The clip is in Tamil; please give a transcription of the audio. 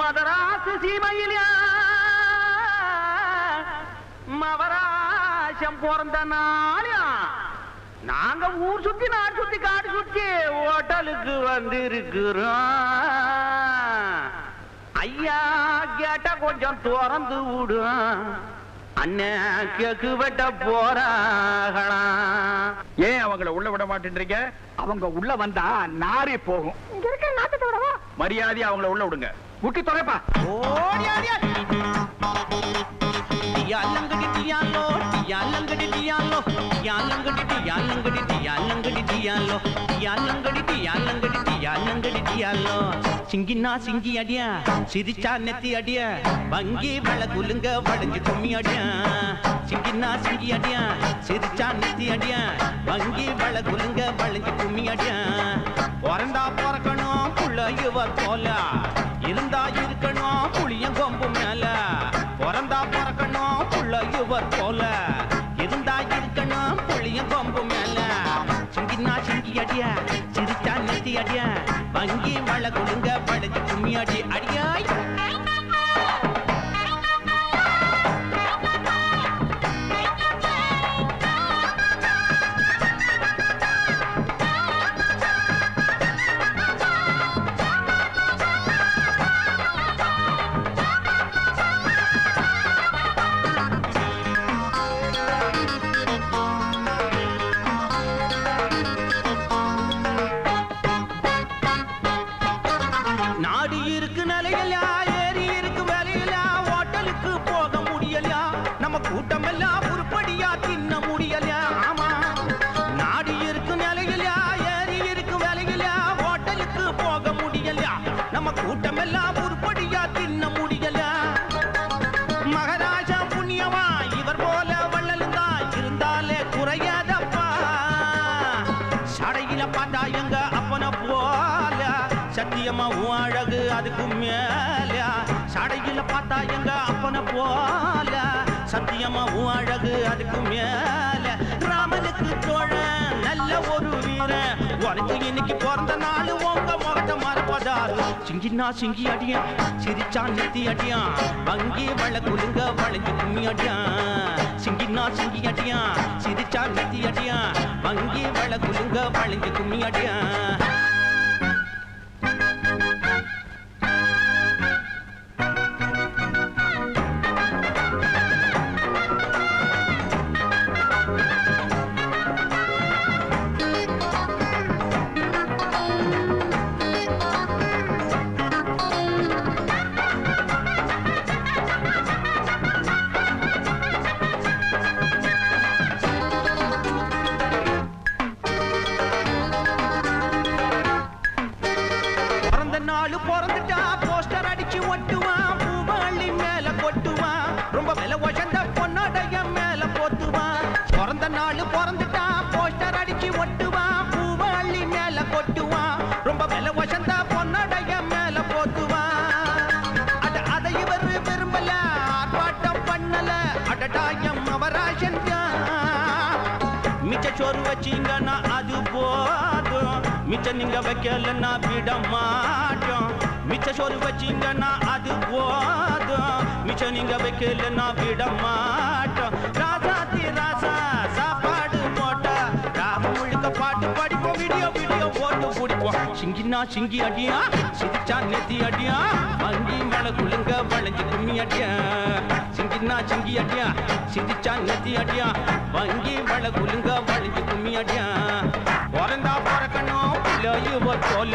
மதராசு சீமையிலா. மவராசம் பிறந்த நாளியா நாங்க ஊர் சுத்தி நாடு சுத்தி காடு சுத்தி ஹோட்டலுக்கு வந்திருக்கிறோம். ஐயா கேட்ட கொஞ்சம் திறந்து விடும் அண்ணன் கேக்கு வெட்ட போறாகலாம் ஏன் அவங்கள உள்ள விட மாட்டேன்றீங்க? அவங்க உள்ள வந்தா நாரே போகும். இங்க இருக்க நாட்டத்தை விடவா மரியாதையா அவங்கள உள்ள விடுங்க. முட்டி தொலைப்பா. டியாலங்கடி டியாலோ டியாலங்கடி டியாலோ டியாலங்கடி டியாலங்கடி டியாலங்கடி டியாலோ டியாலங்கடி டியாலங்கடி டியாலங்கடி டியாலோ சிங்கினா சிங்கி அடியா சிரிச்சா நெத்தி அடியா வங்கி வள குலுங்க வளைஞ்சு கும்மி அடியா. சிங்கினா சிங்கி அடியா சிரிச்சா நெத்தி அடியா வங்கி வள குலுங்க வளைஞ்சு கும்மி அடியா. பிறந்தா பிறக்கணும் புள்ள இவ போல இருந்தா இருக்கணும் புளியம் கொம்பு மேல. பிறந்தா பிறக்கணும் புள்ள இவர் போல. இருந்தா இருக்கணும் புளியம் கொம்பு மேல. சிங்கினா சிங்கி அடியா சிரிச்சா நெத்தி அடியா. வங்கி மழை கொடுங்க வளைஞ்சு கும்மி அடி அடியாய் நம்ம கூட்டம் உருப்படியா தின்ன முடியல. மகாராஜா புண்ணியவா இவர் போல வள்ளலுந்தா இருந்தாலே குறையாதப்பா. சடையில பார்த்தா எங்க அப்பன போல. சத்தியமா உன் அழகு அதுக்கு மேல. சடையில பார்த்தா எங்க அப்பன போல. சத்தியமா உன் அழகு அதுக்கு மேல. ராமனுக்கு தோழ நல்ல ஒரு வீரன் உனக்கு இன்னைக்கு பிறந்த நாள் உங்க முகத்தை மறப்பதாரு சிங்கினா சிங்கி அடியா சிரிச்சா நித்தி அடியா. வங்கி வள குலுங்க வளைஞ்சு கும்மி அடியா. சிங்கினா சிங்கி அடியா சிரிச்சா நித்தி அடியா. வங்கி வள குலுங்க வளைஞ்சு கும்மி அடியா. பிறந்த பிறந்துட்டா போஸ்டர் அடிச்சு ஒட்டுவான் பூவாளி மேல கொட்டுவான் ரொம்ப விலை உயர்ந்த பொன்னடைய மேல போத்துவான் பிறந்த நாள் பிறந்துட்டா போஸ்டர் அடிச்சு ஒட்டுவான் பூவாளி மேல கொட்டுவான் சோறு வச்சீங்கன்னா அது போதும் மிச்ச நீங்க வைக்கலன்னா விட மாட்டோம் மிச்ச சோறு வச்சீங்கன்னா அது போதும் மிச்ச நீங்க வைக்கலன்னா விட மாட்டோம் ராசாத்தி ராசா ஓட்டு கூடிப்போம் சிங்கினா சிங்கி அடியா சிரிச்சா நெத்தி அடியா வங்கி மேல குலுங்க வளைஞ்சு கும்மி அடியா. சிங்கினா சிங்கி அடியா சிரிச்சா நெத்தி அடியா வங்கி மேல குலுங்க வளைஞ்சு கும்மி அடியா. பிறந்தா பிறக்கணும் பிள்ளையோ போல